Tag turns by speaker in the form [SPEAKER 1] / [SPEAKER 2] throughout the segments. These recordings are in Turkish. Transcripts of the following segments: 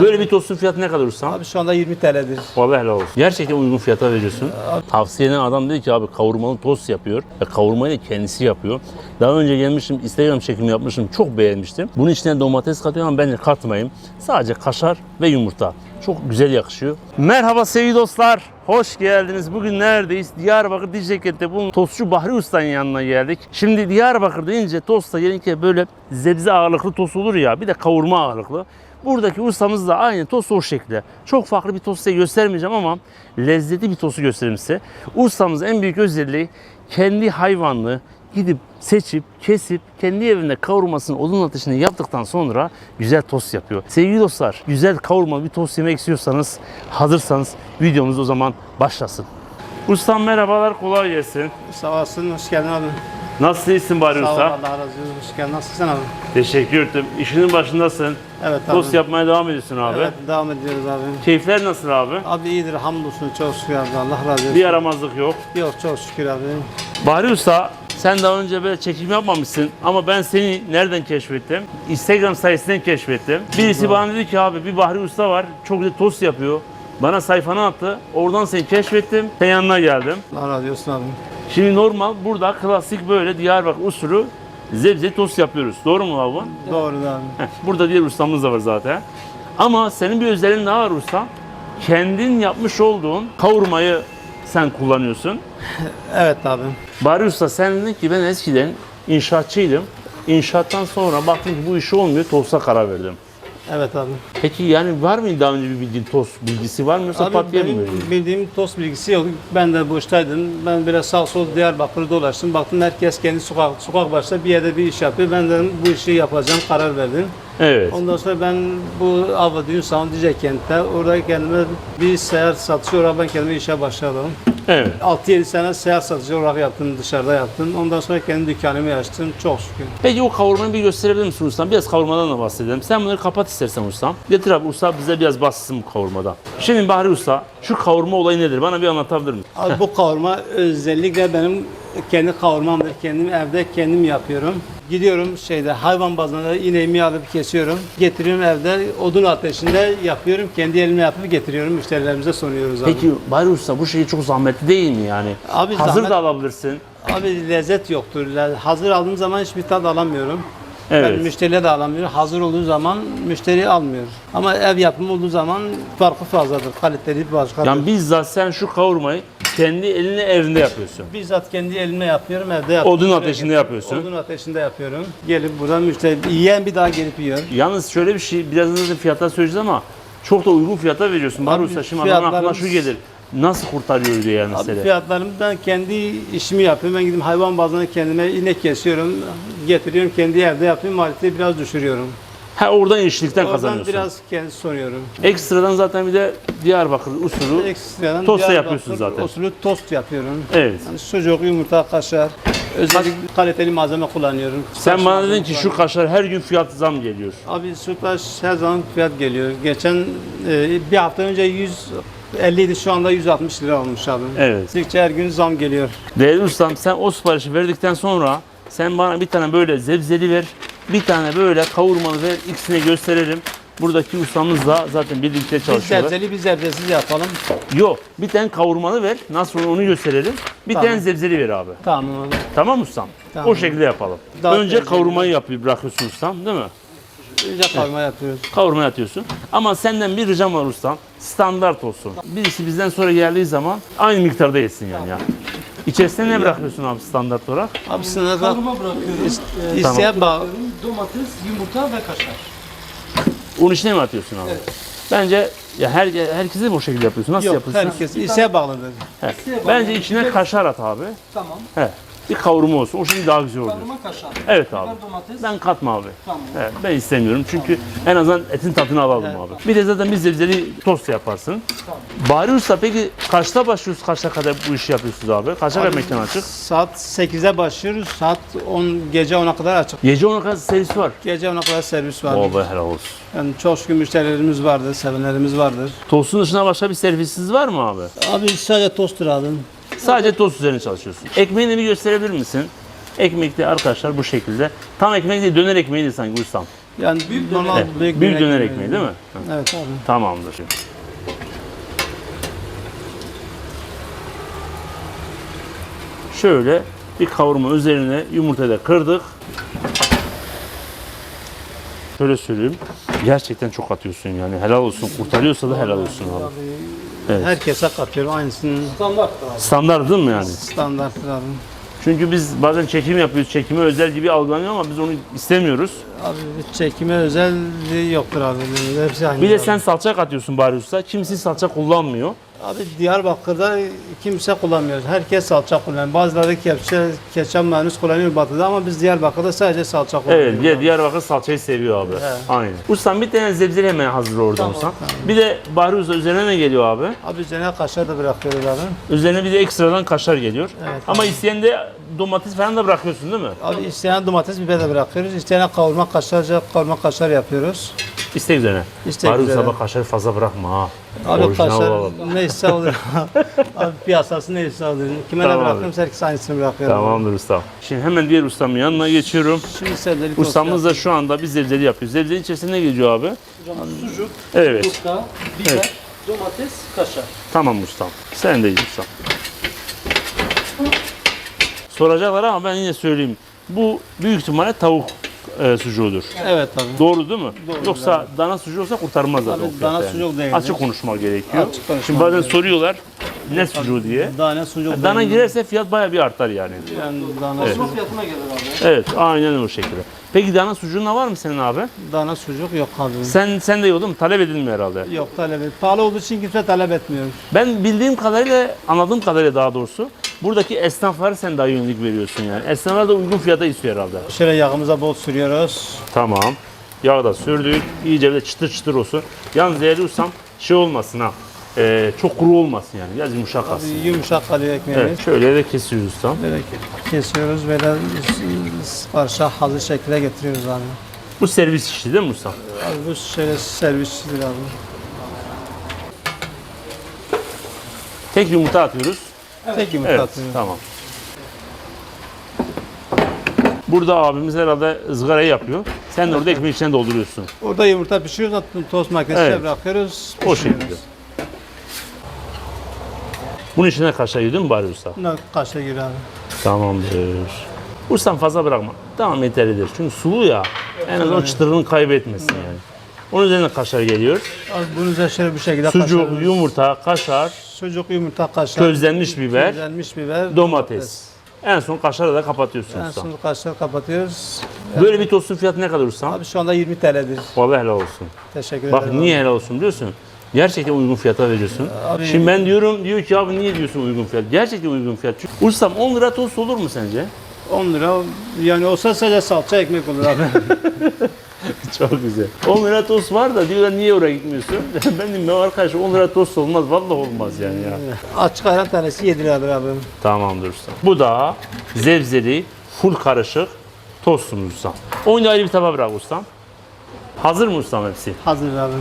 [SPEAKER 1] Böyle bir tostun fiyatı ne kadar ustam?
[SPEAKER 2] Abi şu anda 20 TL'dir.
[SPEAKER 1] Vallahi helal olsun. Gerçekten uygun fiyata veriyorsun. Tavsiye eden adam dedi ki abi kavurmalı tost yapıyor. Ve kavurmayı da kendisi yapıyor. Daha önce gelmiştim Instagram çekimi yapmıştım. Çok beğenmiştim. Bunun içine domates katıyor ama bence katmayayım. Sadece kaşar ve yumurta. Çok güzel yakışıyor. Merhaba sevgili dostlar. Hoş geldiniz. Bugün neredeyiz? Diyarbakır Dicle Kent'te bu tostçu Bahri Usta'nın yanına geldik. Şimdi Diyarbakır deyince tosta gelince böyle zebze ağırlıklı tost olur ya bir de kavurma ağırlıklı. Buradaki ustamız da aynı tost o şekilde. Çok farklı bir tost size göstermeyeceğim ama lezzetli bir tostu göstereyim size. Ustamızın en büyük özelliği kendi hayvanını gidip seçip, kesip, kendi evinde kavurmasını odun ateşinde yaptıktan sonra güzel tost yapıyor. Sevgili dostlar, güzel kavurma bir tost yemek istiyorsanız, hazırsanız videomuz o zaman başlasın. Ustam merhabalar, kolay gelsin.
[SPEAKER 2] Sağ olasın, hoş geldin abi.
[SPEAKER 1] Nasıl iyisin bari
[SPEAKER 2] Sağ ol,
[SPEAKER 1] usta?
[SPEAKER 2] Allah razı olsun. Hoş geldin. Nasılsın abi?
[SPEAKER 1] Teşekkür ederim. İşinin başındasın.
[SPEAKER 2] Evet abi.
[SPEAKER 1] Tost yapmaya devam ediyorsun abi.
[SPEAKER 2] Evet, devam ediyoruz abi.
[SPEAKER 1] Keyifler nasıl abi?
[SPEAKER 2] Abi iyidir, hamdolsun. Çok şükür abi. Allah razı olsun.
[SPEAKER 1] Bir yaramazlık yok.
[SPEAKER 2] Yok, çok şükür abi.
[SPEAKER 1] Bahri Usta sen daha önce böyle çekim yapmamışsın ama ben seni nereden keşfettim? Instagram sayesinden keşfettim. Birisi bana dedi ki abi bir Bahri Usta var çok güzel tost yapıyor. Bana sayfanı attı. Oradan seni keşfettim. Sen yanına geldim.
[SPEAKER 2] Allah razı olsun abi.
[SPEAKER 1] Şimdi normal burada klasik böyle Diyarbakır usulü zebze tost yapıyoruz. Doğru mu abi?
[SPEAKER 2] Doğru da abi.
[SPEAKER 1] Heh, Burada diğer ustamız da var zaten. Ama senin bir özelliğin daha var usta. Kendin yapmış olduğun kavurmayı sen kullanıyorsun.
[SPEAKER 2] Evet abi.
[SPEAKER 1] Bari Usta sen dedin ki ben eskiden inşaatçıydım. İnşaattan sonra baktım ki bu iş olmuyor, tosta karar verdim.
[SPEAKER 2] Evet abi.
[SPEAKER 1] Peki yani var mıydı daha önce bir bildiğin tost bilgisi var mı yoksa
[SPEAKER 2] Abi
[SPEAKER 1] pat diye mi
[SPEAKER 2] benim
[SPEAKER 1] verdin?
[SPEAKER 2] bildiğim tost bilgisi yok. Ben de boştaydım. Ben biraz sağ sol Diyarbakır'ı dolaştım. Baktım herkes kendi sokak sokak başta bir yerde bir iş yapıyor. Ben de bu işi yapacağım karar verdim.
[SPEAKER 1] Evet.
[SPEAKER 2] Ondan sonra ben bu Avva Düğün Salonu Dicle Kent'te orada kendime bir seyahat satışı olarak ben kendime işe başladım.
[SPEAKER 1] Evet.
[SPEAKER 2] 6-7 sene seyahat satıcı olarak yaptım, dışarıda yaptım. Ondan sonra kendi dükkanımı açtım. Çok şükür.
[SPEAKER 1] Peki o kavurmayı bir gösterebilir misin ustam? Biraz kavurmadan da bahsedelim. Sen bunları kapat istersen ustam. Getir abi usta bize biraz bahsetsin bu kavurmadan. Şimdi Bahri Usta şu kavurma olayı nedir? Bana bir anlatabilir misin?
[SPEAKER 2] Abi bu kavurma özellikle benim kendi kavurmamdır. Kendim evde kendim yapıyorum. Gidiyorum şeyde hayvan bazında ineğimi alıp kesiyorum. Getiriyorum evde odun ateşinde yapıyorum. Kendi elimle yapıp getiriyorum. Müşterilerimize sunuyoruz abi.
[SPEAKER 1] Peki Bahri Usta bu şey çok zahmetli değil mi yani?
[SPEAKER 2] Abi
[SPEAKER 1] Hazır
[SPEAKER 2] zahmet-
[SPEAKER 1] da alabilirsin.
[SPEAKER 2] Abi lezzet yoktur. Le- Hazır aldığım zaman hiçbir tat alamıyorum. Ben
[SPEAKER 1] Evet.
[SPEAKER 2] müşteriye de alamıyorum. Hazır olduğu zaman müşteri almıyor. Ama ev yapımı olduğu zaman farkı fazladır. Kaliteli başkadır.
[SPEAKER 1] Yani bizzat sen şu kavurmayı kendi eline evinde yapıyorsun.
[SPEAKER 2] Bizzat kendi elimle yapıyorum, evde yapıyorum.
[SPEAKER 1] Odun ateşinde yapıyorsun.
[SPEAKER 2] Odun ateşinde yapıyorum. Gelip buradan müşteri, yiyen bir daha gelip yiyor.
[SPEAKER 1] Yalnız şöyle bir şey, birazdan da fiyatlar söyleyeceğiz ama çok da uygun fiyata veriyorsun. Usta şimdi adamın aklına şu gelir. Nasıl kurtarıyor diye
[SPEAKER 2] Abi
[SPEAKER 1] mesele.
[SPEAKER 2] fiyatlarımı ben kendi işimi yapıyorum. Ben gidip hayvan bazında kendime inek kesiyorum. Getiriyorum kendi evde yapıyorum. Maliyeti biraz düşürüyorum.
[SPEAKER 1] Ha oradan işçilikten
[SPEAKER 2] Oradan
[SPEAKER 1] kazanıyorsun.
[SPEAKER 2] biraz kendi soruyorum.
[SPEAKER 1] Ekstradan zaten bir de Diyarbakır usulü.
[SPEAKER 2] Ekstradan
[SPEAKER 1] Tost da
[SPEAKER 2] Diyarbakır
[SPEAKER 1] yapıyorsun zaten.
[SPEAKER 2] Usulü tost yapıyorum.
[SPEAKER 1] Evet.
[SPEAKER 2] Yani sucuk, yumurta, kaşar. Özellikle kaliteli malzeme kullanıyorum.
[SPEAKER 1] Sen
[SPEAKER 2] Taş
[SPEAKER 1] bana dedin ki şu kaşar her gün fiyat zam geliyor.
[SPEAKER 2] Abi sütlaç her zaman fiyat geliyor. Geçen e, bir hafta önce 150 idi şu anda 160 lira olmuş abi.
[SPEAKER 1] Evet.
[SPEAKER 2] Gittikçe her gün zam geliyor.
[SPEAKER 1] Değerli ustam sen o siparişi verdikten sonra sen bana bir tane böyle zebzeli ver. Bir tane böyle kavurmalı ver. İkisini gösterelim. Buradaki ustamız da zaten birlikte
[SPEAKER 2] Biz
[SPEAKER 1] çalışıyorlar.
[SPEAKER 2] sebzeli bir sebzesiz yapalım.
[SPEAKER 1] Yok. Bir tane kavurmalı ver. Nasıl onu gösterelim. Bir
[SPEAKER 2] Tamam.
[SPEAKER 1] tane zebzeli ver abi.
[SPEAKER 2] Tamam abi.
[SPEAKER 1] Tamam ustam?
[SPEAKER 2] Tamam.
[SPEAKER 1] O şekilde yapalım.
[SPEAKER 2] Daha
[SPEAKER 1] Önce kavurmayı yapıyor, bırakıyorsun ustam değil mi?
[SPEAKER 2] Önce kavurma yapıyoruz.
[SPEAKER 1] Kavurma atıyorsun. Ama senden bir ricam var ustam. Standart olsun. Birisi bizden sonra geldiği zaman aynı miktarda yesin yani ya. İçerisine ne bırakıyorsun abi standart olarak?
[SPEAKER 2] Abi sınırda
[SPEAKER 3] Kavurma bırakıyorum. Ee,
[SPEAKER 2] isteyen bağ.
[SPEAKER 3] Domates, yumurta ve kaşar.
[SPEAKER 1] Un içine mi atıyorsun abi? Bence ya her herkese bu şekilde yapıyorsun. Nasıl
[SPEAKER 2] Yok
[SPEAKER 1] yapıyorsun?
[SPEAKER 2] herkes isteğe bağlıdır.
[SPEAKER 1] He.
[SPEAKER 3] İsteğe bağlı.
[SPEAKER 1] Bence içine kaşar at abi.
[SPEAKER 3] Tamam.
[SPEAKER 1] He. Bir kavurma olsun. O şimdi daha güzel oluyor.
[SPEAKER 3] Kavurma kaşar.
[SPEAKER 1] Evet abi.
[SPEAKER 3] Biber domates.
[SPEAKER 1] Ben katma abi.
[SPEAKER 3] Tamam.
[SPEAKER 1] Evet, ben istemiyorum çünkü en azından etin tadını alalım abi. Bir de zaten biz zebzeli tost yaparsın. Bari Usta peki kaçta başlıyoruz, kaçta kadar bu işi yapıyorsunuz abi? Kaça kadar mekan açık?
[SPEAKER 2] Saat 8'e başlıyoruz. Saat 10 gece 10'a kadar açık.
[SPEAKER 1] Gece 10'a kadar servis var.
[SPEAKER 2] Gece 10'a kadar servis var.
[SPEAKER 1] Vallahi helal olsun.
[SPEAKER 2] Yani çok şükür müşterilerimiz vardır, sevenlerimiz vardır.
[SPEAKER 1] Tostun dışında başka bir servisiniz var mı abi?
[SPEAKER 2] Abi sadece toster alın.
[SPEAKER 1] Sadece tost üzerine çalışıyorsun. Ekmeğini bir gösterebilir misin? Ekmek de arkadaşlar bu şekilde. Tam ekmek değil, döner ekmeği değil sanki ustam.
[SPEAKER 2] Yani
[SPEAKER 3] Büyük
[SPEAKER 2] normal
[SPEAKER 1] Evet, büyük, döner ekmeği değil mi?
[SPEAKER 2] Evet abi.
[SPEAKER 1] Tamamdır. Şöyle bir kavurma üzerine yumurtayı da kırdık. Şöyle söyleyeyim. Gerçekten çok atıyorsun yani. Helal olsun. Kurtarıyorsa da helal olsun abi. Evet.
[SPEAKER 2] Herkese katıyorum aynısını
[SPEAKER 3] Standart abi.
[SPEAKER 1] Standart değil mi yani?
[SPEAKER 2] standarttır abi.
[SPEAKER 1] Çünkü biz bazen çekim yapıyoruz. Çekime özel gibi algılanıyor ama biz onu istemiyoruz.
[SPEAKER 2] Abi bir çekime özel yoktur abi. Hepsi aynı.
[SPEAKER 1] Bir de
[SPEAKER 2] abi.
[SPEAKER 1] sen salça katıyorsun bari usta. Kimisi salça kullanmıyor.
[SPEAKER 2] Abi Diyarbakır'da kimse kullanmıyor. Herkes salça kullanıyor. Bazıları kepçe, ketçap mayonez kullanıyor batıda ama biz Diyarbakır'da sadece salça kullanıyoruz.
[SPEAKER 1] Evet, diğer Diyarbakır salçayı seviyor abi.
[SPEAKER 2] Evet.
[SPEAKER 1] Aynen. Ustam bir tane zebzeli hemen hazır orada ustam. Bir de Bahri Usta üzerine ne geliyor abi?
[SPEAKER 2] Abi üzerine kaşar da bırakıyoruz abi.
[SPEAKER 1] Üzerine bir de ekstradan kaşar geliyor.
[SPEAKER 2] Evet,
[SPEAKER 1] Ama isteyen de domates falan da bırakıyorsun değil mi?
[SPEAKER 2] Abi isteyen domates biber de bırakıyoruz. İsteyen kavurma kaşarca kavurma kaşar yapıyoruz.
[SPEAKER 1] İstek üzerine.
[SPEAKER 2] İstek
[SPEAKER 1] Bahri
[SPEAKER 2] üzerine.
[SPEAKER 1] Usta bak kaşarı fazla bırakma ha.
[SPEAKER 2] Abi
[SPEAKER 1] Orijinal
[SPEAKER 2] kaşar
[SPEAKER 1] olalım.
[SPEAKER 2] neyse olur. abi piyasası neyse olur. Kime ne
[SPEAKER 1] abi.
[SPEAKER 2] bırakıyorum herkes aynısını bırakıyorum.
[SPEAKER 1] Tamamdır ustam. Şimdi hemen diğer ustamın yanına geçiyorum.
[SPEAKER 2] Şimdi sebzeli tost
[SPEAKER 1] Ustamız da şu anda bir zebzeli yapıyor. Zebzeli içerisinde ne geliyor abi?
[SPEAKER 3] Hocam sucuk,
[SPEAKER 1] Evet.
[SPEAKER 3] yufka, biber,
[SPEAKER 1] Evet.
[SPEAKER 3] domates, kaşar.
[SPEAKER 1] Tamam ustam. Sen de ustam. Soracaklar ama ben yine söyleyeyim. Bu büyük ihtimalle tavuk e, sucuğudur.
[SPEAKER 2] Evet abi.
[SPEAKER 1] Doğru değil mi?
[SPEAKER 2] Doğru,
[SPEAKER 1] Yoksa dana sucuğu olsa kurtarmaz zaten. Fiyata
[SPEAKER 2] dana sucuk değildir.
[SPEAKER 1] Açık konuşmak gerekiyor.
[SPEAKER 2] Açık konuşmak
[SPEAKER 1] Şimdi bazen
[SPEAKER 2] gerekiyor.
[SPEAKER 1] soruyorlar ne sucuğu diye.
[SPEAKER 2] Dana sucuk.
[SPEAKER 1] Dana
[SPEAKER 2] değil.
[SPEAKER 1] girerse fiyat bayağı bir artar yani.
[SPEAKER 2] Yani dana,
[SPEAKER 3] Basma fiyatına gelir abi.
[SPEAKER 1] Evet aynen o şekilde. Peki dana sucuğuna var mı senin abi?
[SPEAKER 2] dana sucuk yok abi.
[SPEAKER 1] Sen sen de yok değil mi? Talep edilmiyor herhalde.
[SPEAKER 2] Yok talep et. Pahalı olduğu için kimse talep etmiyor.
[SPEAKER 1] Ben bildiğim kadarıyla, anladığım kadarıyla daha doğrusu buradaki esnaflara sen daha yönelik veriyorsun yani. Esnaflar da uygun fiyata istiyor herhalde.
[SPEAKER 2] Şöyle yağımıza bol sürüyoruz.
[SPEAKER 1] Tamam. Yağı da sürdük. İyice böyle çıtır çıtır olsun. Yalnız değerli ustam şey olmasın ha. Ee, çok kuru olmasın yani. Biraz yumuşak kalsın.
[SPEAKER 2] Yumuşak kalıyor ekmeğimiz.
[SPEAKER 1] Evet, şöyle de kesiyoruz ustam.
[SPEAKER 2] Böyle kesiyoruz böyle parça hazır şekilde getiriyoruz abi.
[SPEAKER 1] Bu servis işi değil mi ustam?
[SPEAKER 2] Abi bu şöyle servisçidir abi.
[SPEAKER 1] Tek yumurta atıyoruz.
[SPEAKER 2] Tek yumurta
[SPEAKER 1] Evet, tamam. Burada abimiz herhalde ızgarayı yapıyor. Sen de orada ekmeğin içine dolduruyorsun.
[SPEAKER 2] Orada yumurta pişiriyoruz, tost makinesine
[SPEAKER 1] Evet.
[SPEAKER 2] bırakıyoruz.
[SPEAKER 1] O
[SPEAKER 2] pişiriyoruz.
[SPEAKER 1] şekilde. Bunun içine kaşar yedin mi bari usta?
[SPEAKER 2] Bunlar kaşa gir abi.
[SPEAKER 1] Tamamdır. Ustam fazla bırakma. Tamam yeterlidir. Çünkü sulu ya. En azından o çıtırını kaybetmesin yani. Onun üzerine kaşar geliyor.
[SPEAKER 2] Abi bunun üzerine şöyle bir şekilde
[SPEAKER 1] Sucuk,
[SPEAKER 2] kaşarımız-
[SPEAKER 1] yumurta, kaşar,
[SPEAKER 2] Sucuk, yumurta, kaşar.
[SPEAKER 1] közlenmiş biber,
[SPEAKER 2] Közlenmiş biber.
[SPEAKER 1] domates. En son kaşarı da kapatıyorsun
[SPEAKER 2] En son kaşar kapatıyoruz.
[SPEAKER 1] Böyle bir tostun fiyatı ne kadar ustam?
[SPEAKER 2] Abi şu anda 20 TL'dir.
[SPEAKER 1] Vallahi helal olsun.
[SPEAKER 2] Teşekkür
[SPEAKER 1] Bak
[SPEAKER 2] ederim.
[SPEAKER 1] niye helal olsun biliyorsun? Gerçekten uygun fiyata veriyorsun.
[SPEAKER 2] Abi-
[SPEAKER 1] Şimdi ben diyorum diyor ki abi niye diyorsun uygun fiyat? Gerçekten uygun fiyat. Çünkü ustam 10 lira tost olur mu sence?
[SPEAKER 2] 10 lira yani olsa sadece salça ekmek olur abi.
[SPEAKER 1] Çok güzel. 10 lira tost var da diyorlar niye oraya gitmiyorsun? ben ya arkadaş 10 lira tost olmaz. Vallahi olmaz yani ya.
[SPEAKER 2] Açık ayran tanesi 7 liradır abi.
[SPEAKER 1] Tamamdır usta. Bu da zevzeli, full karışık tostumuz ustam. Onu da ayrı bir tabağa bırak ustam. Hazır mı ustam hepsi?
[SPEAKER 2] Hazır abi.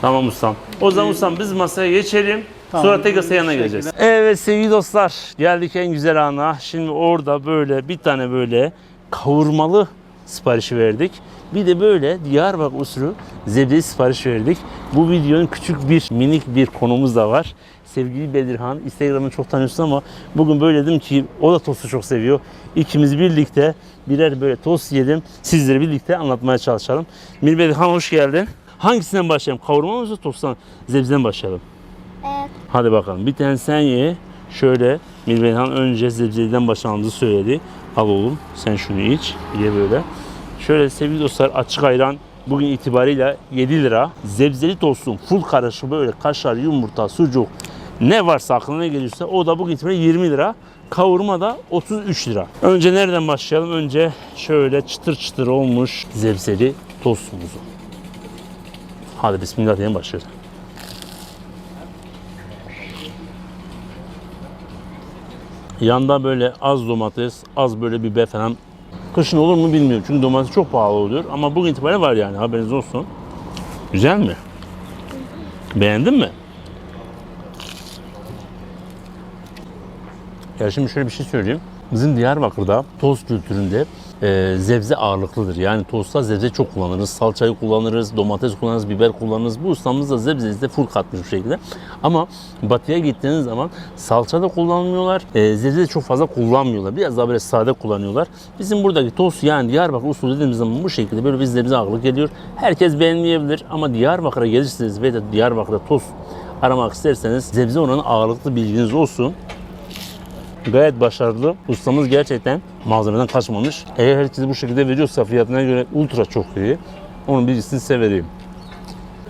[SPEAKER 1] Tamam ustam. O zaman ustam biz masaya geçelim.
[SPEAKER 2] Tamam,
[SPEAKER 1] Sonra tekrar yanına
[SPEAKER 2] şekilde.
[SPEAKER 1] geleceğiz. Evet sevgili dostlar. Geldik en güzel ana. Şimdi orada böyle bir tane böyle kavurmalı siparişi verdik. Bir de böyle Diyarbakır usulü zebdeli sipariş verdik. Bu videonun küçük bir minik bir konumuz da var. Sevgili Bedirhan, Instagram'ını çok tanıyorsun ama bugün böyle dedim ki o da tostu çok seviyor. İkimiz birlikte birer böyle tost yedim. Sizlere birlikte anlatmaya çalışalım. Mir Bedirhan hoş geldin. Hangisinden başlayalım? Kavurma mı yoksa tosttan? Zebzeden başlayalım.
[SPEAKER 4] Evet.
[SPEAKER 1] Hadi bakalım. Bir tane sen ye. Şöyle Milvenhan önce zebzeliden başlamamızı söyledi. Al oğlum sen şunu iç. Ye böyle. Şöyle sevgili dostlar açık ayran bugün itibariyle 7 lira. Zebzeli tostum full karışık böyle kaşar, yumurta, sucuk ne varsa aklına ne geliyorsa o da bugün itibariyle 20 lira. Kavurma da 33 lira. Önce nereden başlayalım? Önce şöyle çıtır çıtır olmuş zebzeli tostumuzu. Hadi bismillah diyelim başlıyoruz. Yanda böyle az domates, az böyle biber falan. Kışın olur mu bilmiyorum çünkü domates çok pahalı oluyor. Ama bugün itibariyle var yani haberiniz olsun. Güzel mi? Beğendin mi? Ya şimdi şöyle bir şey söyleyeyim. Bizim Diyarbakır'da toz kültüründe e, zebze ağırlıklıdır. Yani tostta zebze çok kullanırız. Salçayı kullanırız, domates kullanırız, biber kullanırız. Bu ustamız da zebzeyi de full katmış bu şekilde. Ama batıya gittiğiniz zaman salça da kullanmıyorlar. E, zebze de çok fazla kullanmıyorlar. Biraz daha böyle sade kullanıyorlar. Bizim buradaki tost yani Diyarbakır usulü dediğimiz zaman bu şekilde böyle bir zebze ağırlık geliyor. Herkes beğenmeyebilir ama Diyarbakır'a gelirseniz ve de Diyarbakır'da tost aramak isterseniz zebze oranı ağırlıklı bilginiz olsun. Gayet başarılı. Ustamız gerçekten malzemeden kaçmamış. Eğer herkese bu şekilde veriyorsa fiyatına göre ultra çok iyi. Onun bilgisini size vereyim.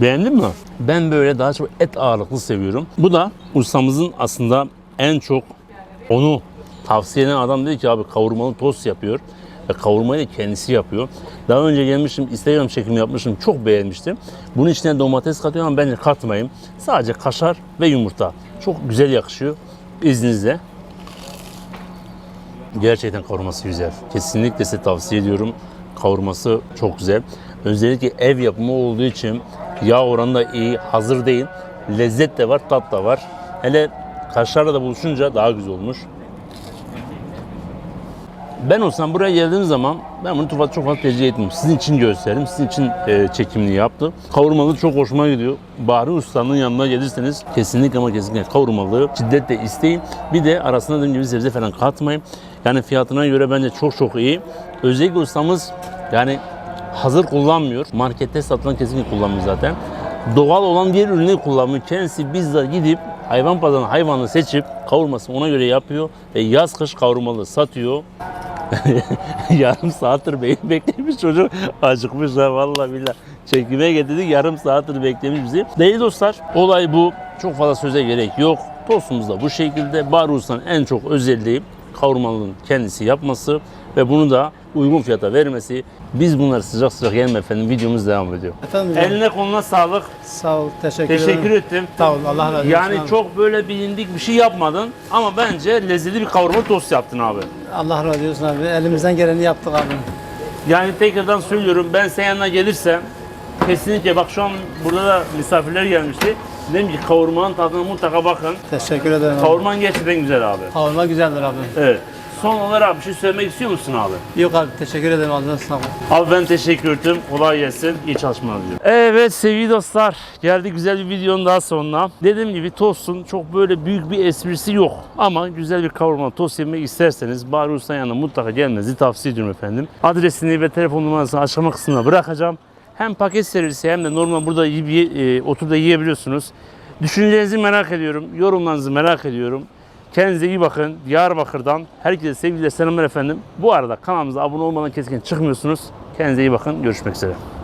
[SPEAKER 1] Beğendin mi? Ben böyle daha çok et ağırlıklı seviyorum. Bu da ustamızın aslında en çok onu tavsiye eden adam dedi ki abi kavurmalı tost yapıyor. Ve kavurmayı da kendisi yapıyor. Daha önce gelmiştim, Instagram çekimi yapmıştım. Çok beğenmiştim. Bunun içine domates katıyorum ama bence katmayayım. Sadece kaşar ve yumurta. Çok güzel yakışıyor. İzninizle. Gerçekten kavurması güzel. Kesinlikle size tavsiye ediyorum. Kavurması çok güzel. Özellikle ev yapımı olduğu için yağ oranı da iyi, hazır değil. Lezzet de var, tat da var. Hele kaşarla da buluşunca daha güzel olmuş. Ben olsam buraya geldiğim zaman ben bunu tuvalete çok fazla tercih etmiyorum. Sizin için gösterdim, sizin için e, çekimini yaptım. Kavurmalı çok hoşuma gidiyor. Bahri Usta'nın yanına gelirseniz kesinlikle ama kesinlikle kavurmalı şiddetle isteyin. Bir de arasına dediğim gibi sebze falan katmayın. Yani fiyatına göre bence çok çok iyi. Özellikle ustamız yani hazır kullanmıyor. Markette satılan kesinlikle kullanmıyor zaten. Doğal olan diğer ürünleri kullanmıyor. Kendisi bizzat gidip hayvan pazarından hayvanı seçip kavurmasını ona göre yapıyor ve yaz kış kavurmalı satıyor. yarım saattir be- beklemiş çocuk acıkmış ha vallahi billah. Çekime getirdik yarım saattir beklemiş bizi. Değil dostlar olay bu. Çok fazla söze gerek yok. Tostumuz da bu şekilde. Barus'tan en çok özelliği kavurmalının kendisi yapması ve bunu da uygun fiyata vermesi. Biz bunları sıcak sıcak yiyelim efendim. Videomuz devam ediyor.
[SPEAKER 2] Efendim
[SPEAKER 1] Eline koluna sağlık.
[SPEAKER 2] sağ ol, teşekkür,
[SPEAKER 1] Teşekkür
[SPEAKER 2] ederim.
[SPEAKER 1] ettim.
[SPEAKER 2] Sağ ol, Allah razı olsun.
[SPEAKER 1] Yani
[SPEAKER 2] abi.
[SPEAKER 1] çok böyle bilindik bir şey yapmadın ama bence lezzetli bir kavurma tost yaptın abi.
[SPEAKER 2] Allah razı olsun abi. Elimizden geleni yaptık abi.
[SPEAKER 1] Yani tekrardan söylüyorum ben senin yanına gelirsem kesinlikle bak şu an burada da misafirler gelmişti. Dedim ki kavurmanın tadına mutlaka bakın.
[SPEAKER 2] Teşekkür ederim. abi.
[SPEAKER 1] Kavurman gerçekten güzel abi.
[SPEAKER 2] Kavurma güzeldir abi.
[SPEAKER 1] Evet. Son olarak bir şey söylemek istiyor musun abi?
[SPEAKER 2] Yok abi teşekkür ederim. Ağzına sağ ol.
[SPEAKER 1] Abi ben teşekkür ederim. Kolay gelsin. İyi çalışmalar diliyorum. Evet sevgili dostlar. Geldi güzel bir videonun daha sonuna. Dediğim gibi tostun çok böyle büyük bir esprisi yok. Ama güzel bir kavurma tost yemek isterseniz Bahri Usta'nın yanına mutlaka gelmenizi tavsiye ediyorum efendim. Adresini ve telefon numarasını aşama kısmına bırakacağım. Hem paket servisi hem de normal burada yiyip, e, oturup da yiyebiliyorsunuz. Düşüncelerinizi merak ediyorum. Yorumlarınızı merak ediyorum. Kendinize iyi bakın. Diyarbakır'dan herkese sevgiler selamlar efendim. Bu arada kanalımıza abone olmadan kesin çıkmıyorsunuz. Kendinize iyi bakın. Görüşmek üzere.